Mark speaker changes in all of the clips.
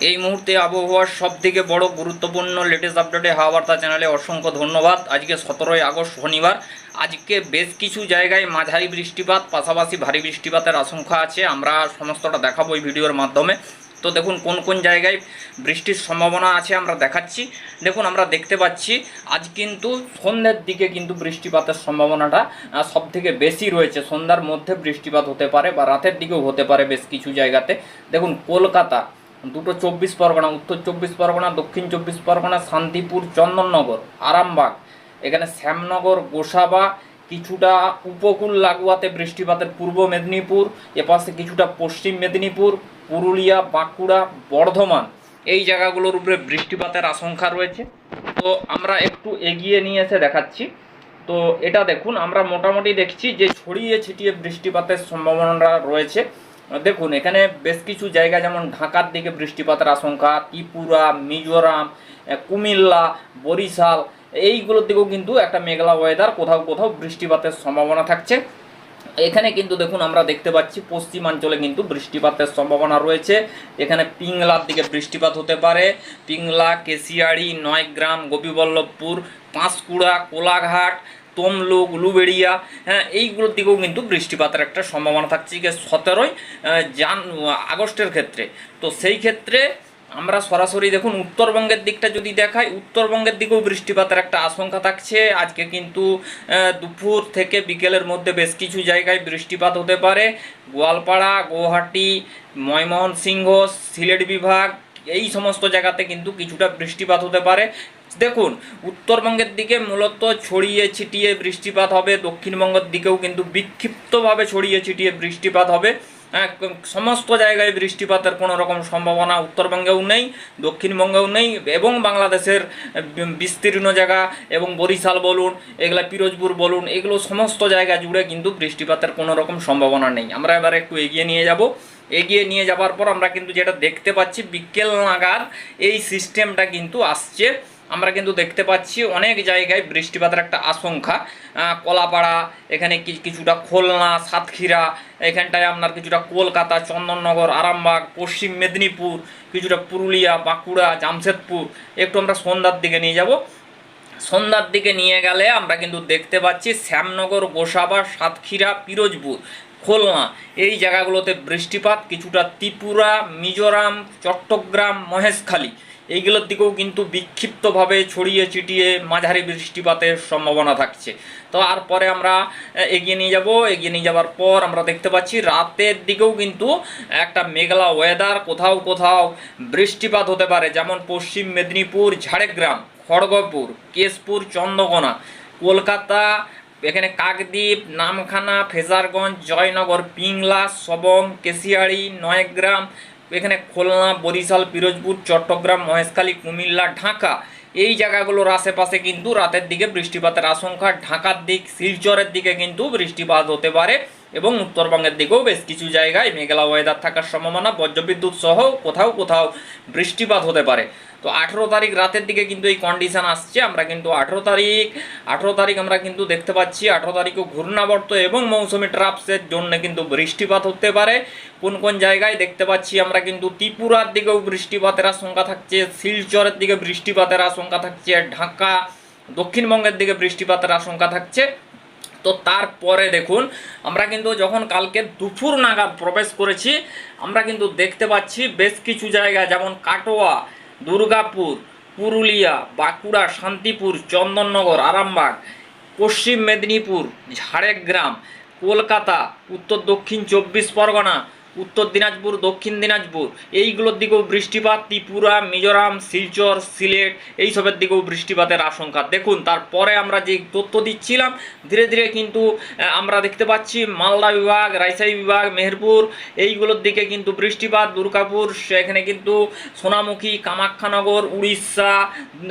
Speaker 1: এই মুহূর্তে আবহাওয়ার সব থেকে বড় গুরুত্বপূর্ণ লেটেস্ট আপডেটে হাওয়া বার্তা চ্যানেলে অসংখ্য ধন্যবাদ। আজকে সতেরোই আগস্ট, শনিবার। আজকে বেশ কিছু জায়গায় মাঝারি বৃষ্টিপাত, পাশাপাশি ভারী বৃষ্টিপাতের আশঙ্কা আছে। আমরা সমস্তটা দেখাবো এই ভিডিওর মাধ্যমে। তো দেখুন, কোন কোন জায়গায় বৃষ্টির সম্ভাবনা আছে আমরা দেখাচ্ছি। দেখুন, আমরা দেখতে পাচ্ছি, আজ কিন্তু সন্ধ্যের দিকে কিন্তু বৃষ্টিপাতের সম্ভাবনাটা সব থেকে বেশি রয়েছে। সন্ধ্যার মধ্যে বৃষ্টিপাত হতে পারে বা রাতের দিকেও হতে পারে বেশ কিছু জায়গাতে। দেখুন, কলকাতা দুটো চব্বিশ পরগনা, উত্তর চব্বিশ পরগনা, দক্ষিণ চব্বিশ পরগনা, শান্তিপুর, চন্দননগর, আরামবাগ। এখানে শ্যামনগর, গোসাবা, কিছুটা উপকূল লাগোয়াতে বৃষ্টিপাতের পূর্ব মেদিনীপুর, এপাশে কিছুটা পশ্চিম মেদিনীপুর, পুরুলিয়া, বাঁকুড়া, বর্ধমান। এই জায়গাগুলোর উপরে বৃষ্টিপাতের আশঙ্কা রয়েছে। তো আমরা একটু এগিয়ে নিয়ে এসে দেখাচ্ছি। তো এটা দেখুন, আমরা মোটামুটি দেখছি যে ছড়িয়ে ছিটিয়ে বৃষ্টিপাতের সম্ভাবনাটা রয়েছে। দেখুন, এখানে বেশ কিছু জায়গা, যেমন ঢাকার দিকে বৃষ্টিপাতের আশঙ্কা, ত্রিপুরা, মিজোরাম কুমিল্লা, বরিশাল, এইগুলোর দিকেও কিন্তু একটা মেঘলা ওয়েদার কোথাও কোথাও বৃষ্টিপাতের সম্ভাবনা থাকছে। এখানে কিন্তু দেখুন, আমরা দেখতে পাচ্ছি পশ্চিমাঞ্চলে কিন্তু বৃষ্টিপাতের সম্ভাবনা রয়েছে। এখানে পিংলার দিকে বৃষ্টিপাত হতে পারে। পিংলা, কেশিয়াড়ি, নয়গ্রাম, গোপীবল্লভপুর, পাঁশকুড়া, কোলাঘাট তমলুক উলুবেড়িয়া হ্যাঁ এইগুলোর দিকেও কিন্তু বৃষ্টিপাতের একটা সম্ভাবনা থাকছে। যে সতেরোই জান, আগস্টের ক্ষেত্রে। তো সেই ক্ষেত্রে আমরা সরাসরি দেখুন, উত্তরবঙ্গের দিকটা যদি দেখাই, উত্তরবঙ্গের দিকেও বৃষ্টিপাতের একটা আশঙ্কা থাকছে। আজকে কিন্তু দুপুর থেকে বিকেলের মধ্যে বেশ কিছু জায়গায় বৃষ্টিপাত হতে পারে। গোয়ালপাড়া গুয়াহাটি ময়মনসিংহ, সিলেট বিভাগ, এই সমস্ত জায়গাতে কিন্তু কিছুটা বৃষ্টিপাত হতে পারে। দেখুন উত্তরবঙ্গের দিকে মূলত ছড়িয়ে ছিটিয়ে বৃষ্টিপাত হবে দক্ষিণবঙ্গের দিকেও কিন্তু বিক্ষিপ্তভাবে ছড়িয়ে ছিটিয়ে বৃষ্টিপাত হবে। হ্যাঁ, সমস্ত জায়গায় বৃষ্টিপাতের কোনো রকম সম্ভাবনা উত্তরবঙ্গেও নেই দক্ষিণবঙ্গেও নেই এবং বাংলাদেশের বিস্তীর্ণ জায়গা এবং বরিশাল বলুন এগুলা পিরোজপুর বলুন এগুলো সমস্ত জায়গা জুড়ে কিন্তু বৃষ্টিপাতের কোনো রকম সম্ভাবনা নেই। আমরা এবার একটু এগিয়ে নিয়ে যাব। এগিয়ে নিয়ে যাবার পর আমরা কিন্তু যেটা দেখতে পাচ্ছি বিকেল নাগাদ এই সিস্টেমটা কিন্তু আসছে। আমরা কিন্তু দেখতে পাচ্ছি অনেক জায়গায় বৃষ্টিপাতের একটা আশঙ্কা। কলাপাড়া, এখানে কিছুটা খুলনা, সাতক্ষীরা, এখানটায় আপনার কিছুটা কলকাতা, চন্দননগর, আরামবাগ, পশ্চিম মেদিনীপুর, কিছুটা পুরুলিয়া, বাঁকুড়া, জামশেদপুর। একটু আমরা সন্ধ্যার দিকে নিয়ে যাব। সন্ধ্যার দিকে নিয়ে গেলে আমরা কিন্তু দেখতে পাচ্ছি শ্যামনগর, গোসাবা, সাতক্ষীরা, পিরোজপুর, খুলনা। এই জায়গাগুলোতে বৃষ্টিপাত কিছুটা ত্রিপুরা, মিজোরাম, চট্টগ্রাম, মহেশখালী। এইগুলোর দিকেও কিন্তু বিক্ষিপ্তভাবে ছড়িয়ে ছিটিয়ে মাঝারি বৃষ্টিপাতের সম্ভাবনা থাকছে। তো আর পরে আমরা এগিয়ে নিয়ে যাব। এগিয়ে নিয়ে যাওয়ার পর আমরা দেখতে পাচ্ছি রাতের দিকেও কিন্তু একটা মেঘলা ওয়েদার কোথাও কোথাও বৃষ্টিপাত হতে পারে। যেমন পশ্চিম মেদিনীপুর, ঝাড়গ্রাম, খড়গপুর, কেশপুর, চন্দ্রকোনা, কলকাতা, এখানে কাকদ্বীপ, নামখানা, ফেজারগঞ্জ, জয়নগর, পিংলা, সবং, কেশিয়াড়ি, নয়গ্রাম এখানে খুলনা, বরিশাল, পিরোজপুর, চট্টগ্রাম, মহেশখালী, কুমিল্লা, ঢাকা। এই জায়গাগুলোর আশেপাশে কিন্তু রাতের দিকে বৃষ্টিপাতের আশঙ্কা, ঢাকার দিক, শিলচরের দিকে কিন্তু বৃষ্টিপাত হতে পারে এবং উত্তরবঙ্গের দিকেও বেশ কিছু জায়গায় মেঘলা ওয়েদার থাকার সম্ভাবনা, বজ্রবিদ্যুৎ সহ কোথাও কোথাও বৃষ্টিপাত হতে পারে। তো আঠেরো তারিখ রাতের দিকে কিন্তু এই কন্ডিশন আসছে। আমরা কিন্তু আঠেরো তারিখ আঠেরো তারিখ আমরা কিন্তু দেখতে পাচ্ছি। আঠেরো তারিখও ঘূর্ণাবর্ত এবং মৌসুমি ট্রাপসের জন্য কিন্তু বৃষ্টিপাত হতে পারে। কোন কোন জায়গায় দেখতে পাচ্ছি আমরা কিন্তু ত্রিপুরার দিকেও বৃষ্টিপাতের আশঙ্কা থাকছে, শিলচরের দিকে বৃষ্টিপাতের আশঙ্কা থাকছে, ঢাকা, দক্ষিণবঙ্গের দিকে বৃষ্টিপাতের আশঙ্কা থাকছে। তো তারপরে দেখুন, আমরা কিন্তু যখন কালকে দুপুর নাগাদ প্রবেশ করেছি, আমরা কিন্তু দেখতে পাচ্ছি বেশ কিছু জায়গা, যেমন কাটোয়া দুর্গাপুর পুরুলিয়া বাঁকুড়া শান্তিপুর চন্দননগর আরামবাগ পশ্চিম মেদিনীপুর ঝাড়গ্রাম কলকাতা উত্তর দক্ষিণ চব্বিশ পরগনা উত্তর দিনাজপুর, দক্ষিণ দিনাজপুর, এইগুলোর দিকেও বৃষ্টিপাত, ত্রিপুরা, মিজোরাম, শিলচর, সিলেট, এইসবের দিকেও বৃষ্টিপাতের আশঙ্কা। দেখুন, তারপরে আমরা যে তথ্য দিচ্ছিলাম, ধীরে ধীরে কিন্তু আমরা দেখতে পাচ্ছি মালদা বিভাগ, রাজশাহী বিভাগ, মেহেরপুর, এইগুলোর দিকে কিন্তু বৃষ্টিপাত, দুর্গাপুর, সেখানে কিন্তু সোনামুখী, কামাখ্যানগর, উড়িষ্যা,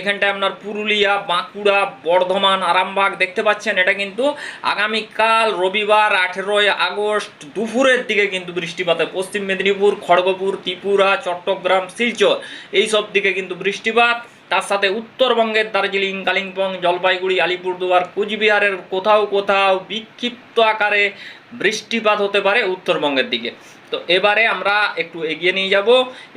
Speaker 1: এখানটায় আপনার পুরুলিয়া, বাঁকুড়া, বর্ধমান, আরামবাগ দেখতে পাচ্ছেন। এটা কিন্তু আগামীকাল রবিবার আঠেরোই আগস্ট দুপুরের দিকে কিন্তু বৃষ্টিপাতে, পশ্চিম মেদিনীপুর, খড়গপুর, ত্রিপুরা, চট্টগ্রাম, শিলচর, এই সব দিকে কিন্তু বৃষ্টিপাত। তার সাথে উত্তরবঙ্গের দার্জিলিং, কালিম্পং, জলপাইগুড়ি, আলিপুরদুয়ার, কুচবিহারের কোথাও কোথাও বিক্ষিপ্ত আকারে বৃষ্টিপাত হতে পারে উত্তরবঙ্গের দিকে। তো এবারে আমরা একটু এগিয়ে নিয়ে যাব।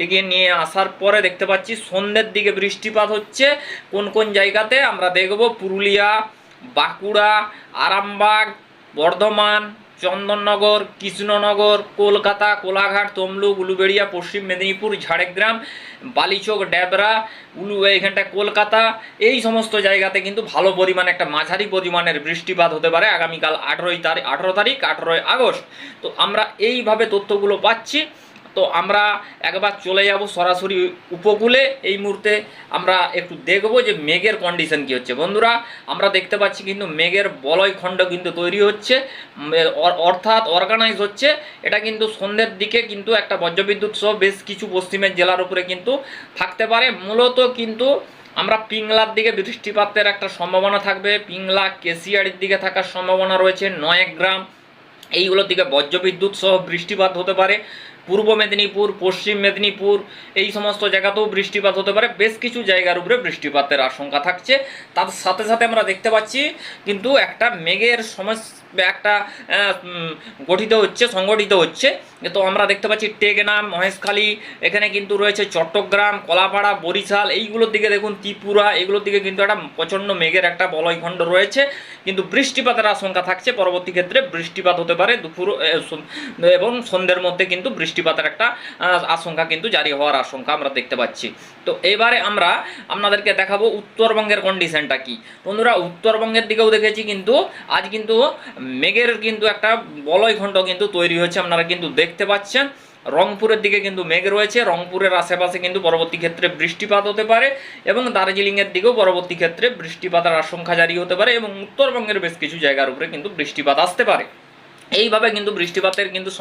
Speaker 1: এগিয়ে নিয়ে আসার পরে দেখতে পাচ্ছি সন্ধ্যের দিকে বৃষ্টিপাত হচ্ছে। কোন কোন জায়গাতে আমরা দেখব? পুরুলিয়া, বাঁকুড়া, আরামবাগ, বর্ধমান চন্দননগর, কৃষ্ণনগর, কলকাতা, কোলাঘাট, তমলুক, উলুবেড়িয়া, পশ্চিম মেদিনীপুর, ঝাড়গ্রাম, বালিচক, ড্যাবরা, উলু এখানটা কলকাতা, এই সমস্ত জায়গাতে কিন্তু ভালো পরিমাণে একটা মাঝারি পরিমাণের বৃষ্টিপাত হতে পারে আগামীকাল আঠেরোই তারিখ আঠেরো তারিখ, আঠেরোই আগস্ট। তো আমরা এইভাবে তথ্যগুলো পাচ্ছি। তো আমরা একবার চলে যাব সরাসরি উপকূলে। এই মুহূর্তে আমরা একটু দেখব যে মেঘের কন্ডিশন কী হচ্ছে। বন্ধুরা, আমরা দেখতে পাচ্ছি কিন্তু মেঘের বলয় খণ্ড কিন্তু তৈরি হচ্ছে অর্থাৎ অর্গানাইজ হচ্ছে। এটা কিন্তু সন্ধ্যের দিকে কিন্তু একটা বজ্রবিদ্যুৎ সহ বেশ কিছু পশ্চিমের জেলার উপরে কিন্তু থাকতে পারে। মূলত কিন্তু আমরা পিংলার দিকে বৃষ্টিপাতের একটা সম্ভাবনা থাকবে। পিংলা কেশিয়াড়ির দিকে থাকার সম্ভাবনা রয়েছে নয়াগ্রাম এইগুলোর দিকে বজ্রবিদ্যুৎ সহ বৃষ্টিপাত হতে পারে। পূর্ব মেদিনীপুর, পশ্চিম মেদিনীপুর, এই সমস্ত জায়গাতেও বৃষ্টিপাত হতে পারে। বেশ কিছু জায়গার উপরে বৃষ্টিপাতের আশঙ্কা থাকছে। তার সাথে সাথে আমরা দেখতে পাচ্ছি, কিন্তু একটা মেঘের সমস্যা একটা গঠিত হচ্ছে, সংগঠিত হচ্ছে। তো আমরা দেখতে পাচ্ছি টেকনাম, মহেশখালী, এখানে কিন্তু রয়েছে চট্টগ্রাম, কলাপাড়া, বরিশাল, এইগুলোর দিকে দেখুন ত্রিপুরা, এগুলোর দিকে কিন্তু একটা প্রচণ্ড মেঘের একটা বলয়খণ্ড রয়েছে। কিন্তু বৃষ্টিপাতের আশঙ্কা থাকছে, পরবর্তী ক্ষেত্রে বৃষ্টিপাত হতে পারে দুপুর এবং সন্ধ্যের মধ্যে কিন্তু বৃষ্টিপাতের একটা আশঙ্কা কিন্তু জারি হওয়ার আশঙ্কা আমরা দেখতে পাচ্ছি। তো এবারে আমরা আপনাদেরকে দেখাবো উত্তরবঙ্গের কন্ডিশনটা কি। বন্ধুরা, উত্তরবঙ্গের দিকেও দেখেছি কিন্তু, আজ কিন্তু মেঘের কিন্তু একটা বলয় বলয়খণ্ড কিন্তু তৈরি হয়েছে, আপনারা কিন্তু দেখতে পাচ্ছেন। রংপুরের দিকে কিন্তু মেঘ রয়েছে, রংপুরের আশেপাশে কিন্তু পরবর্তী ক্ষেত্রে বৃষ্টিপাত হতে পারে এবং দার্জিলিংয়ের দিকেও পরবর্তী ক্ষেত্রে বৃষ্টিপাতের আশঙ্কা জারি হতে পারে এবং উত্তরবঙ্গের বেশ কিছু জায়গার উপরে কিন্তু বৃষ্টিপাত আসতে পারে। এইভাবে কিন্তু বৃষ্টিপাতের কিন্তু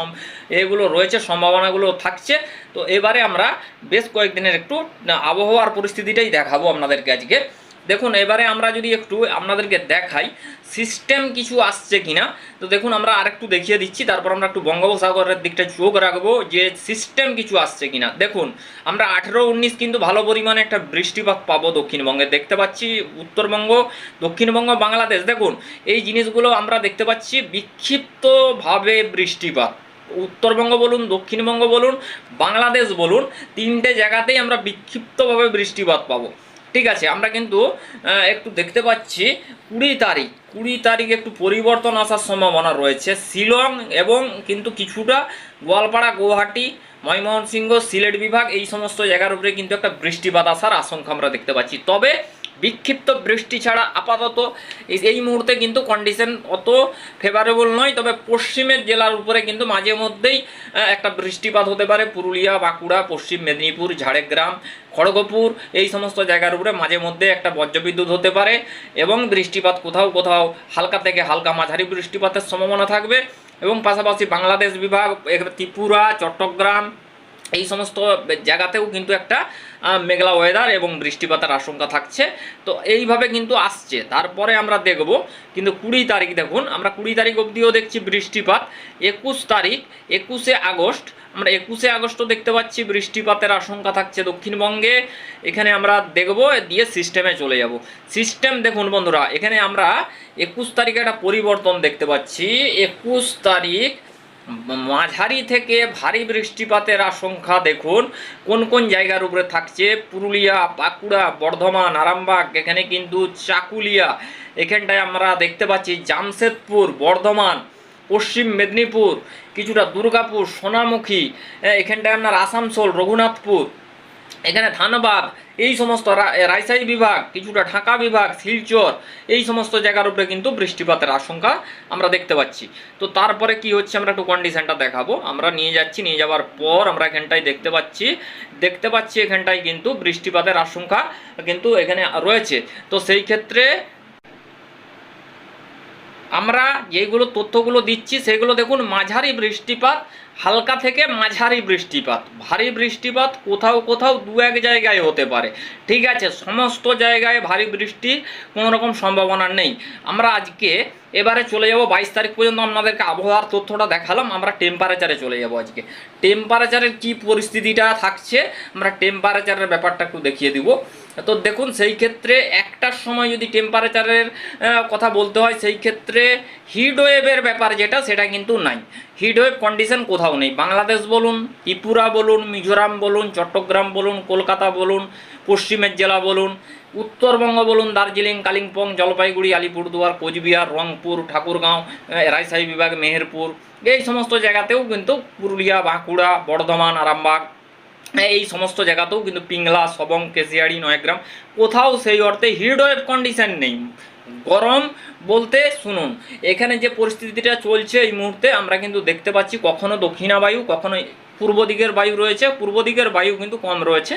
Speaker 1: এগুলো রয়েছে, সম্ভাবনাগুলো থাকছে। তো এবারে আমরা বেশ কয়েকদিনের একটু আবহাওয়ার পরিস্থিতিটাই দেখাবো আপনাদেরকে আজকে। দেখুন, এবারে আমরা যদি একটু আপনাদেরকে দেখাই সিস্টেম কিছু আসছে কিনা। তো দেখুন, আমরা আরেকটু দেখিয়ে দিচ্ছি, তারপর আমরা একটু বঙ্গোপসাগরের দিকটা চোখ রাখব যে সিস্টেম কিছু আসছে কিনা। দেখুন, আমরা আঠেরো উনিশ কিন্তু ভালো পরিমাণে একটা বৃষ্টিপাত পাবো দক্ষিণবঙ্গে। দেখতে পাচ্ছি উত্তরবঙ্গ, দক্ষিণবঙ্গ, বাংলাদেশ। দেখুন, এই জিনিসগুলো আমরা দেখতে পাচ্ছি বিক্ষিপ্তভাবে বৃষ্টিপাত। উত্তরবঙ্গ বলুন, দক্ষিণবঙ্গ বলুন, বাংলাদেশ বলুন, তিনটে জায়গাতেই আমরা বিক্ষিপ্তভাবে বৃষ্টিপাত পাবো। ঠিক আছে, আমরা কিন্তু একটু দেখতে পাচ্ছি কুড়ি তারিখ। কুড়ি তারিখ একটু পরিবর্তন আসার সম্ভাবনা রয়েছে। শিলং এবং কিন্তু কিছুটা গোয়ালপাড়া, গুয়াহাটি, ময়মনসিংহ, সিলেট বিভাগ এই সমস্ত জায়গার উপরে কিন্তু একটা বৃষ্টিপাত আসার আশঙ্কা আমরা দেখতে পাচ্ছি। তবে বিক্ষিপ্ত বৃষ্টি ছাড়া আপাতত এই- মুহূর্তে কিন্তু কন্ডিশন অত ফেভারেবল নয়। তবে পশ্চিমের জেলার উপরে কিন্তু মাঝে মধ্যেই একটা বৃষ্টিপাত হতে পারে। পুরুলিয়া, বাঁকুড়া, পশ্চিম মেদিনীপুর, ঝাড়গ্রাম, খড়গপুর এই সমস্ত জায়গার উপরে মাঝে মধ্যে একটা বজ্রবিদ্যুৎ হতে পারে এবং বৃষ্টিপাত কোথাও কোথাও হালকা থেকে হালকা মাঝারি বৃষ্টিপাতের সম্ভাবনা থাকবে। এবং পাশাপাশি বাংলাদেশ বিভাগ ত্রিপুরা, চট্টগ্রাম এই সমস্ত জায়গাতেও কিন্তু একটা মেঘলা ওয়েদার এবং বৃষ্টিপাতের আশঙ্কা থাকছে। তো এইভাবে কিন্তু আসছে। তারপরে আমরা দেখব, কিন্তু কুড়ি তারিখ দেখুন, আমরা কুড়ি তারিখ অবধিও দেখছি বৃষ্টিপাত। একুশ তারিখ, একুশে আগস্ট, আমরা একুশে আগস্টও দেখতে পাচ্ছি বৃষ্টিপাতের আশঙ্কা থাকছে দক্ষিণবঙ্গে। এখানে আমরা দেখব, দিয়ে সিস্টেমে চলে যাব। সিস্টেম দেখুন বন্ধুরা, এখানে আমরা একুশ তারিখে একটা পরিবর্তন দেখতে পাচ্ছি। একুশ তারিখ মাঝারি থেকে ভারী বৃষ্টিপাতের আশঙ্কা দেখুন। কোন কোন জায়গার উপরে থাকছে? পুরুলিয়া, বাঁকুড়া, বর্ধমান, আরামবাগ, এখানে কিন্তু চাকুলিয়া। এখানটায় আমরা দেখতে পাচ্ছি জামশেদপুর, বর্ধমান, পশ্চিম মেদিনীপুর, কিছুটা দুর্গাপুর, সোনামুখী এখানটায় আপনার আসানসোল, রঘুনাথপুর, এখানে ধানবাদ এই সমস্ত রা- রাজশাহী বিভাগ, কিছুটা ঢাকা বিভাগ, শিলচর, এই সমস্ত জায়গার উপরে কিন্তু বৃষ্টিপাতের আশঙ্কা আমরা দেখতে পাচ্ছি। তো তারপরে কি হচ্ছে আমরা একটু কন্ডিশনটা দেখাবো। আমরা নিয়ে যাচ্ছি, নিয়ে যাওয়ার পর আমরা এখানটায় দেখতে পাচ্ছি দেখতে পাচ্ছি এখানটায় কিন্তু বৃষ্টিপাতের আশঙ্কা কিন্তু এখানে রয়েছে। তো সেই ক্ষেত্রে আমরা যেগুলো তথ্যগুলো দিচ্ছি, সেগুলো দেখুন, মাঝারি বৃষ্টিপাত হালকা থেকে মাঝারি বৃষ্টিপাত। ভারী বৃষ্টিপাত কোথাও কোথাও দু এক জায়গায় হতে পারে। ঠিক আছে, সমস্ত জায়গায় ভারী বৃষ্টির কোনো রকম সম্ভাবনা নেই। আমরা আজকে এবারে চলে যাব বাইশ তারিখ পর্যন্ত আপনাদেরকে আবহাওয়ার তথ্যটা দেখালাম। আমরা টেম্পারেচারে চলে যাব আজকে। টেম্পারেচারের কি পরিস্থিতিটা থাকছে, আমরা টেম্পারেচারের ব্যাপারটা একটু দেখিয়ে দিব। তো দেখুন, সেই ক্ষেত্রে একটার সময় যদি টেম্পারেচারের কথা বলতে হয়, সেই ক্ষেত্রে হিট ওয়েভের ব্যাপার যেটা, সেটা কিন্তু নাই। হিট ওয়েভ কন্ডিশন কোথাও নেই। বাংলাদেশ বলুন, ত্রিপুরা বলুন, মিজোরাম বলুন, চট্টগ্রাম বলুন, কলকাতা বলুন, পশ্চিমের জেলা বলুন, উত্তরবঙ্গ বলুন, দার্জিলিং, কালিম্পং, জলপাইগুড়ি, আলিপুরদুয়ার, কোচবিহার, রংপুর, ঠাকুরগাঁও রাজশাহী বিভাগ, মেহেরপুর, এই সমস্ত জায়গাতেও কিন্তু পুরুলিয়া, বাঁকুড়া, বর্ধমান, আরামবাগ এই সমস্ত জায়গাতেও কিন্তু পিংলা, সবং, কেশিয়ারি, নয়গ্রাম কোথাও সেই অর্থে হিট ওয়েভ কন্ডিশন নেই। গরম বলতে শুনুন, এখানে যে পরিস্থিতিটা চলছে এই মুহূর্তে আমরা কিন্তু দেখতে পাচ্ছি কখনো দক্ষিণা বায়ু, কখনো পূর্ব দিকের বায়ু রয়েছে, পূর্ব দিকের বায়ু কিন্তু কম রয়েছে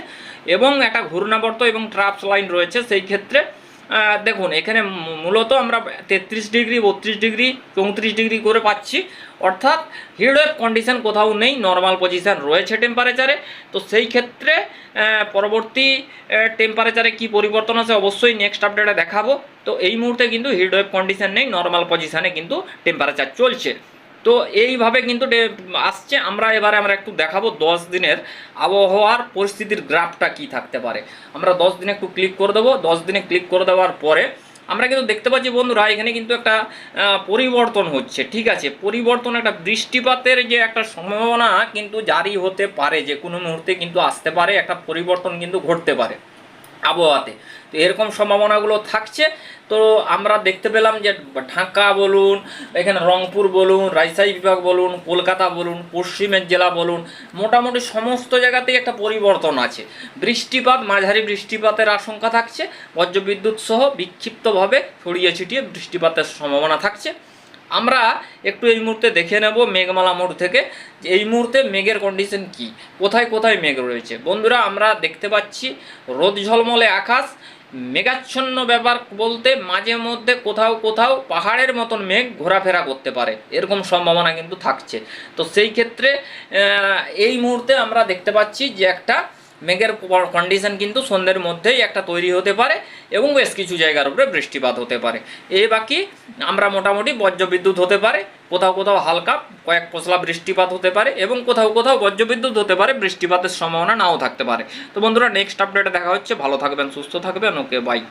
Speaker 1: এবং একটা ঘূর্ণাবর্ত এবং ট্রাপস লাইন রয়েছে সেই ক্ষেত্রে দেখুন, এখানে মূলত আমরা তেত্রিশ ডিগ্রি, বত্রিশ ডিগ্রি, চৌত্রিশ ডিগ্রি করে পাচ্ছি। অর্থাৎ হিট ওয়েভ কন্ডিশন কোথাও নেই, নর্মাল পজিশান রয়েছে টেম্পারেচারে তো সেই ক্ষেত্রে পরবর্তী টেম্পারেচারে কি পরিবর্তন আছে অবশ্যই নেক্সট আপডেটে দেখাবো। তো এই মুহূর্তে কিন্তু হিট ওয়েভ কন্ডিশন নেই, নর্মাল পজিশানে কিন্তু টেম্পারেচার চলছে। তো এইভাবে কিন্তু আসছে। আমরা এবারে আমরা একটু দেখাবো দশ দিনের আবহাওয়ার পরিস্থিতির গ্রাফটা কি থাকতে পারে। আমরা দশ দিনে একটু ক্লিক করে দেবো। দশ দিনে ক্লিক করে দেওয়ার পরে আমরা কিন্তু দেখতে পাচ্ছি, বন্ধুরা, এখানে কিন্তু একটা পরিবর্তন হচ্ছে। ঠিক আছে? পরিবর্তন একটা বৃষ্টিপাতের যে একটা সম্ভাবনা কিন্তু জারি হতে পারে। যে কোনো মুহূর্তে কিন্তু আসতে পারে, একটা পরিবর্তন কিন্তু ঘটতে পারে। আবহাওয়াতে। তো এরকম সম্ভাবনাগুলো থাকছে। তো আমরা দেখতে পেলাম যে ঢাকা বলুন, এখানে রংপুর বলুন, রাজশাহী বিভাগ বলুন, কলকাতা বলুন, পশ্চিমের জেলা বলুন, মোটামুটি সমস্ত জায়গাতেই একটা পরিবর্তন আছে। বৃষ্টিপাত, মাঝারি বৃষ্টিপাতের আশঙ্কা থাকছে। বজ্রবিদ্যুৎ সহ বিক্ষিপ্তভাবে ছড়িয়ে ছিটিয়ে বৃষ্টিপাতের সম্ভাবনা থাকছে। আমরা একটু এই মুহূর্তে দেখে নেব মেঘমালা মোড় থেকে যে এই মুহূর্তে মেঘের কন্ডিশন কি। কোথায় কোথায় মেঘ রয়েছে? বন্ধুরা, আমরা দেখতে পাচ্ছি রোদ ঝলমলে আকাশ। মেঘাচ্ছন্ন ব্যাপার বলতে মাঝে মধ্যে কোথাও কোথাও পাহাড়ের মতন মেঘ ঘোরাফেরা করতে পারে। এরকম সম্ভাবনা কিন্তু থাকছে। তো সেই ক্ষেত্রে এই মুহূর্তে আমরা দেখতে পাচ্ছি যে একটা মেঘের কন্ডিশন কিন্তু সন্ধ্যের মধ্যেই একটা তৈরি হতে পারে এবং বেশ কিছু জায়গার উপরে বৃষ্টিপাত হতে পারে। এই বাকি আমরা মোটামুটি বজ্রবিদ্যুৎ হতে পারে, কোথাও কোথাও হালকা কয়েক পশলা বৃষ্টিপাত হতে পারে এবং কোথাও কোথাও বজ্রবিদ্যুৎ হতে পারে, বৃষ্টিপাতের সম্ভাবনা নাও থাকতে পারে। তো বন্ধুরা নেক্সট আপডেটে দেখা হচ্ছে। ভালো থাকবেন, সুস্থ থাকবেন। Okay bye